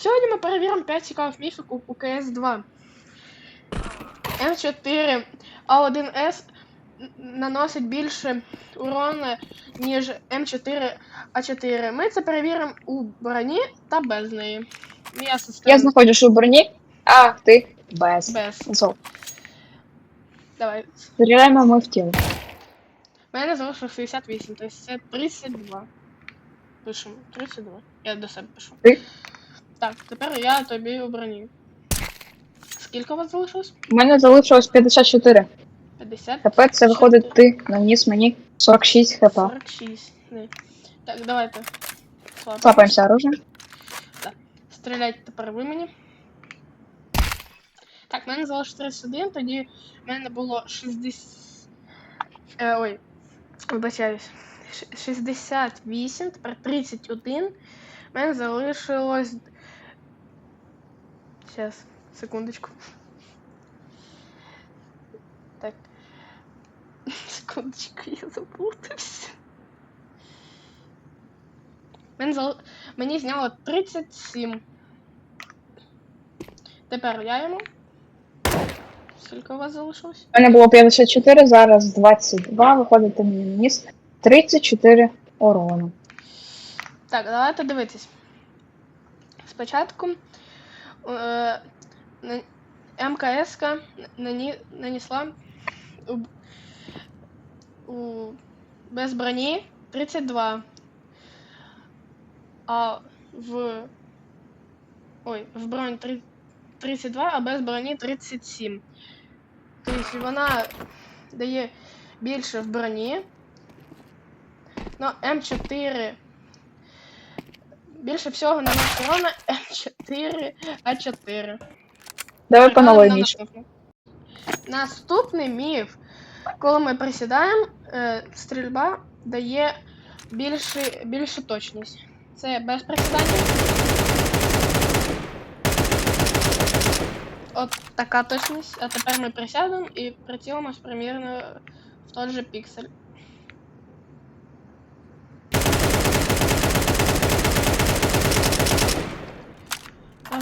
Сьогодні ми перевіримо 5 цікавих міфів у, у КС2. М4 А1С наносить більше урону, ніж М4 А4. Ми це перевіримо у броні та без неї. Система Я знаходжусь у броні, а ти без. без. Зол. Давай. Стріляємо ми в тіло. У мене залишилось 68, тобто це 32. Пишемо. 32. Я до себе пишу. Ти? Так, тепер я тобі у броні. Скільки у вас залишилось? У мене залишилось 54. 50? Тепер це виходить ти наніс мені 46 хп. 46. Не. Так, давайте. Слабо. Цапаємося оружием. Стріляйте тепер ви мені. Так, в мене залишилось 31, тоді в мене було 60. Е, ой, вибачаюсь. 68, тепер 31. В мене залишилось. Сейчас, секундочку. Так. Секундочку, я заплутався. Мені зняло 37. Тепер я йому. Скільки у вас залишилось? У мене було 54, зараз 22, виходить мені наніс 34 урону. Так, давайте дивитись. Спочатку МКС нані, нанесла у, без броні 32. А в. Ой, в бронь три- 32, а без броні 37. Тобто вона дає більше в броні. Ну, М4 більше всього на урона М4 А4. Давай по наступну. Наступний міф. Коли ми присідаємо, е, стрільба дає більше, більшу точність. Це без присідання. От така точність. А тепер ми присядемо і прицілимось примірно в той же піксель.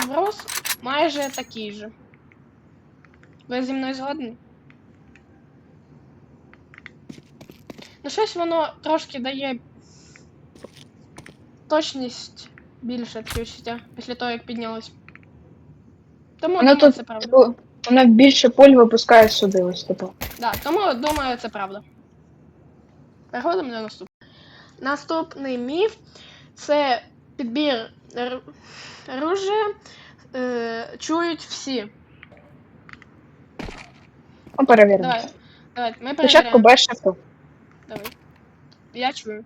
Розброс майже такий же. Ви зі мною згодні? Ну, щось воно трошки дає точність більше відчуття після того, як піднялось. Тому Воно думаю, тут це правда. типу, воно більше пуль випускає сюди, ось типу. Да, тому думаю, це правда. Переходимо до наступного. Наступний міф це підбір оружия е, чують всі. Ну, перевіримо. Давай. Давай, ми Спочатку перевіряємо. без шифту. Давай. Я чую.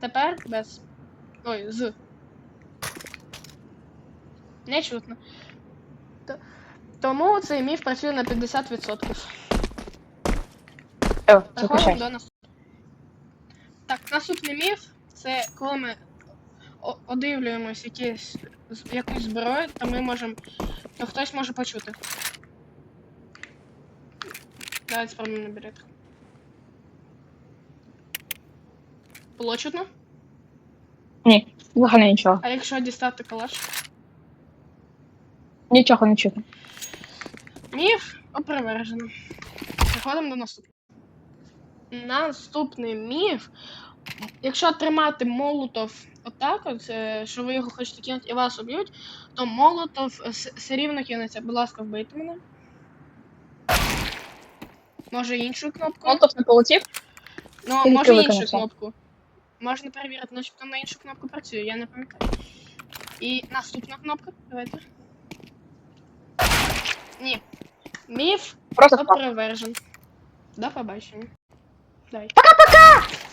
Тепер без. Ой, з. Не чутно. Т- Тому цей міф працює на 50%. Все, Переходимо до наступного. Так, наступний міф це коли ми о- одивлюємось якісь, якусь зброю, то ми можемо. То хтось може почути. Давайте спробуємо на. Було чутно? Ні, взагалі нічого. А якщо дістати калаш? Нічого не чути. Міф опровержено. Переходимо до наступного. Наступний міф. Якщо тримати молотов отак, от, е, що ви його хочете кинути і вас уб'ють, то молотов е, все рівно кинеться. Будь ласка, вбийте мене. Може іншу кнопку? Молотов не полетів? Ну, тільки може іншу виконався. кнопку. Можна перевірити, начебто на іншу кнопку працює, я не пам'ятаю. І наступна кнопка. Давайте. Ні. Міф Просто впав. опровержен. До побачення. Дай. Пока-пока!